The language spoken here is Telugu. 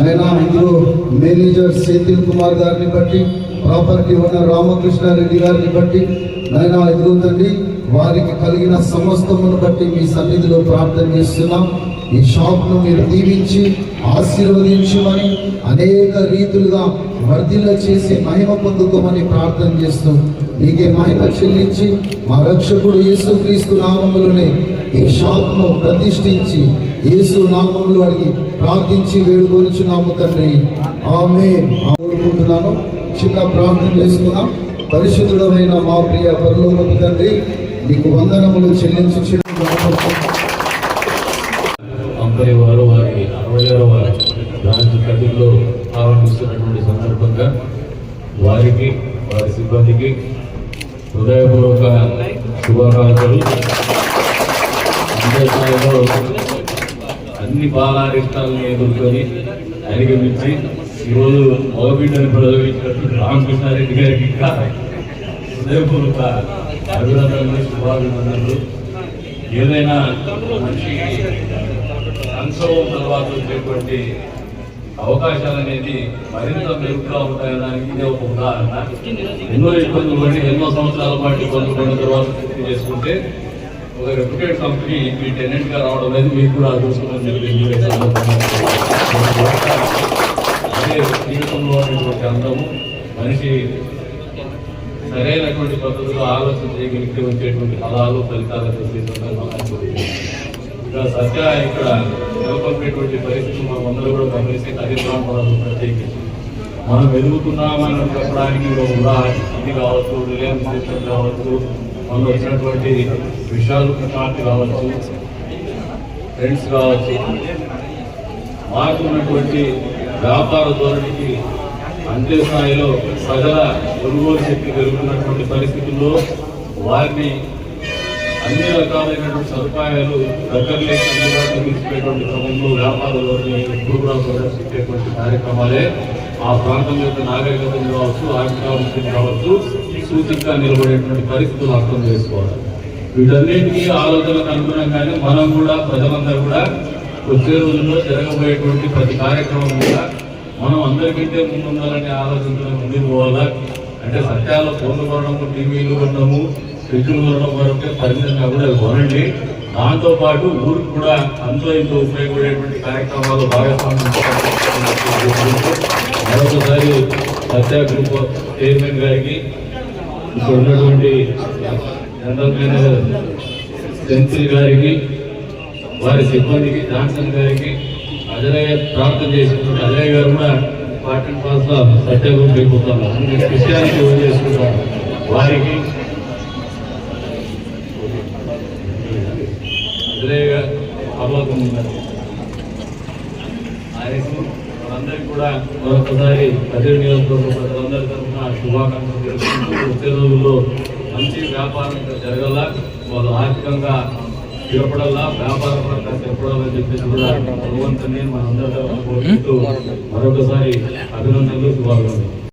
ఆయన ఇందులో మేనేజర్ సేతిల్ కుమార్ గారిని బట్టి ప్రాపర్టీ ఓనర్ రామకృష్ణారెడ్డి గారిని బట్టి నాయన ఎదుగుతండి వారికి కలిగిన సమస్తమును బట్టి మీ సన్నిధిలో ప్రార్థన చేస్తున్నాం. ఈ షాప్ను మీరు దీవించి ఆశీర్వదించమని అనేక రీతులుగా వర్ధిల్ల చేసి మహిమ పొందుకోమని ప్రార్థన చేస్తూ నీకే మహిమ చెల్లించి మా రక్షకుడు యేసుక్రీస్తు నామములోనే ఈ షాప్ను ప్రతిష్ఠించి యేసు నామంలో అడిగి ప్రార్థించి వేడుకొనిచున్నాము తండ్రి. ఆమె కోరుకుంటున్నాను. చిన్న ప్రార్థన చేసుకున్నాం పరిశుద్ధుడమైన మా ప్రియ పరలోకపు తండ్రి నీకు వందనములు చెల్లించి అంబరి వారు వారి అరవై ఆరవ బ్రాంచ్ కదిలో ఆరంభిస్తున్నటువంటి సందర్భంగా వారికి వారి సిబ్బందికి హృదయపూర్వక శుభాకాంక్షలు. అంతే స్థాయిలో అన్ని బాలారిష్టాలను ఎదుర్కొని అధిగమించి ఈరోజు మగబిడ్డను ప్రదవించినటువంటి రామకృష్ణారెడ్డి గారికి ఇంకా హృదయపూర్వక అభినందనలు శుభాభినందనలు. ఏదైనా మనిషి సంక్షోభం తర్వాత వచ్చేటువంటి అవకాశాలు అనేది మరింత మెరుగుగా ఉంటాయడానికి ఇదే ఒక ఉదాహరణ. ఎన్నో ఇబ్బందులు పడి ఎన్నో సంవత్సరాల పాటు ఇబ్బందులు పడిన తర్వాత చేసుకుంటే ఒక రెప్యూటెడ్ కంపెనీ మీ టెనెంట్గా రావడం అనేది మీకు కూడా అదృష్టం జరిగింది అదే జీవితంలో ఉన్నటువంటి అందము మనిషి సరైనటువంటి పద్ధతిలో ఆలోచన చేయగలిగితే వచ్చేటువంటి ఫలాలు ఫలితాలు ఇంకా సత్య ఇక్కడ నెలకొల్పేటువంటి పరిస్థితి మనం అందరూ కూడా గమనిస్తే అదే ప్రాంతాలను ప్రత్యేకించి మనం ఎదుగుతున్నామని చెప్పడానికి ఒక ఉదాహరణ ఇది కావచ్చు రిలయన్స్ కావచ్చు మనం వచ్చినటువంటి విశాల్ పార్టీ కావచ్చు ఫ్రెండ్స్ కావచ్చు మారుతున్నటువంటి వ్యాపార ధోరణికి అంతే స్థాయిలో ప్రజల కొనుగోలు శక్తి పెరుగుతున్నటువంటి పరిస్థితుల్లో వారిని అన్ని రకాలైనటువంటి సదుపాయాలు దగ్గర అందుబాటులో తీసుకునేటువంటి క్రమంలో వ్యాపార ధోరణి ఎప్పుడు కూడా ప్రదర్శించేటువంటి కార్యక్రమాలే ఆ ప్రాంతం యొక్క నాగరికతను కావచ్చు ఆర్థికాభివృద్ధిని కావచ్చు. సూచికగా నిలబడేటువంటి పరిస్థితులు అర్థం చేసుకోవాలి. వీటన్నిటికీ ఆలోచనకు అనుగుణంగానే మనం కూడా ప్రజలందరూ కూడా వచ్చే రోజుల్లో జరగబోయేటువంటి ప్రతి కార్యక్రమం కూడా మనం అందరికంటే ముందుండాలనే ఆలోచనతో ముందుకు పోవాలా? అంటే సత్యాలు ఫోన్లు కొనడము టీవీలు కొనడము ఫ్రిడ్జ్లు కొనడం వరకే పరిమితంగా కూడా కొనండి. దాంతోపాటు ఊరికి కూడా అంతో ఇంతో ఉపయోగపడేటువంటి కార్యక్రమాలు భాగస్వామ్యం మరొకసారి సత్య గ్రూప్ చైర్మన్ గారికి ఇక్కడ ఉన్నటువంటి జనరల్ మేనేజర్ సెంథిల్ గారికి వారి సిబ్బందికి జాన్సన్ గారికి అజయ్ ప్రార్థన చేసినటువంటి అజయ్ గారు కూడా పార్ట్ అండ్ పాస్ సత్యాగ్రహం సత్యగ్రూప్ వెళ్ళిపోతాను క్రిస్టియానిటీ ఓన్ చేసుకుంటారు వారికి అజయ్ గారు పర్వతం ఉన్నారు ఆయనకు కూడా మరొకసారి ప్రజల నియోజకవర్గ ప్రజలందరి తరఫున శుభాకాంక్షలు తెలుసుకుంటూ వచ్చే రోజుల్లో మంచి వ్యాపారం ఇక్కడ జరగాల వాళ్ళు ఆర్థికంగా స్థిరపడాలా వ్యాపార పరంగా స్థిరపడాలని చెప్పేసి కూడా భగవంతుని మనందరి తరఫున కోరుకుంటూ మరొకసారి అభినందనలు శుభాకాంక్షలు.